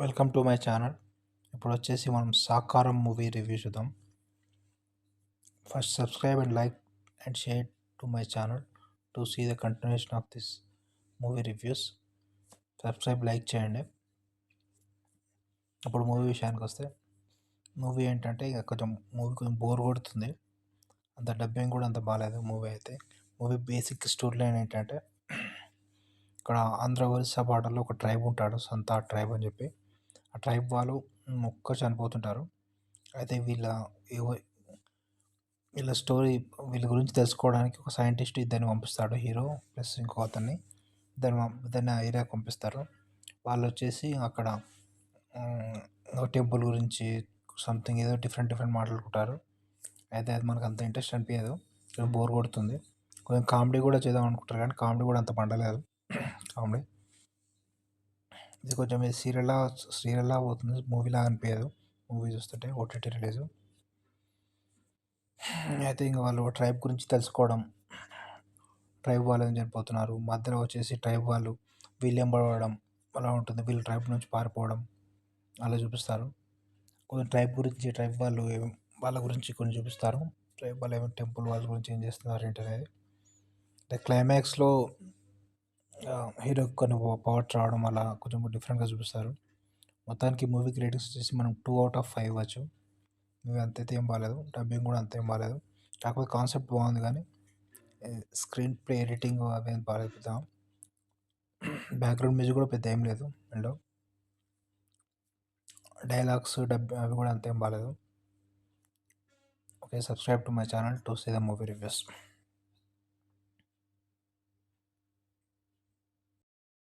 Welcome to my channel. ఇప్పుడు వచ్చేసి మనం సాకారం మూవీ రివ్యూ చూద్దాం. First subscribe and like and share to my channel to see the continuation of this movie reviews subscribe like చేయండి. ఇప్పుడు movie విషయానికి వస్తే మూవీ ఏంటంటే ఇక కొంచెం మూవీ కొంచెం బోర్ కొడుతుంది. అంత డబ్బింగ్ కూడా అంత బాగాలేదు మూవీ అయితే. మూవీ బేసిక్ స్టోరీ లైన్ ఏంటంటే ఇక్కడ ఆంధ్ర ఒరిస్సా బార్డర్లో ఒక ట్రైబ్ ఉంటాడు సంతా ట్రైబ్ అని చెప్పి. ఆ ట్రైబ్ వాళ్ళు మొక్క చనిపోతుంటారు. అయితే వీళ్ళ వీళ్ళ స్టోరీ వీళ్ళ గురించి తెలుసుకోవడానికి ఒక సైంటిస్ట్ ఇద్దరిని పంపిస్తాడు. హీరో ప్లస్ ఇంకో అతన్ని. ఇద్దరు ఇద్దరిని ఆ ఏరియాకి పంపిస్తారు. వాళ్ళు వచ్చేసి అక్కడ టెంపుల్ గురించి సంథింగ్ ఏదో డిఫరెంట్ డిఫరెంట్ మాట్లాడుకుంటారు. అయితే అది మనకు అంత ఇంట్రెస్ట్ అనిపించదు బోర్ కొడుతుంది. కొంచెం కామెడీ కూడా చేద్దాం అనుకుంటారు కానీ కామెడీ కూడా అంత పండలేదు. కామెడీ. ఇది కొంచెం సీరియల్లా సీరియల్లా పోతుంది. మూవీలా అనిపించదు మూవీ చూస్తుంటే ఓటీటీ రిలీజ్. అయితే ఇంకా వాళ్ళు ట్రైబ్ గురించి తెలుసుకోవడం. ట్రైబ్ వాళ్ళు ఏం చనిపోతున్నారు మధ్యలో వచ్చేసి ట్రైబ్ వాళ్ళు వీళ్ళు ఎంబడవడం అలా ఉంటుంది. వీళ్ళు ట్రైబ్ నుంచి పారిపోవడం అలా చూపిస్తారు. కొంచెం ట్రైబ్ గురించి ట్రైబ్ వాళ్ళు వాళ్ళ గురించి కొన్ని చూపిస్తారు. ట్రైబ్ వాళ్ళు ఏమైనా టెంపుల్ వాళ్ళ గురించి ఏం చేస్తున్నారు ఏంటి అనేది క్లైమాక్స్లో హీరోకి కొన్ని పవర్స్ రావడం అలా కొంచెం డిఫరెంట్గా చూపిస్తారు. మొత్తానికి మూవీకి రేటింగ్స్ వచ్చేసి మనం టూ అవుట్ ఆఫ్ ఫైవ్ ఇవ్వచ్చు. మూవీ అంతైతే ఏం బాగాలేదు డబ్బింగ్ కూడా అంతేం బాగాలేదు కాకపోతే కాన్సెప్ట్ బాగుంది కానీ స్క్రీన్ ప్లే ఎడిటింగ్ అవి ఏం బాగాలేదు బ్యాక్గ్రౌండ్ మ్యూజిక్ కూడా పెద్ద ఏం లేదు అండ్ డైలాగ్స్ డబ్ అవి కూడా అంతేం బాగాలేదు okay subscribe to my channel to see the movie reviews.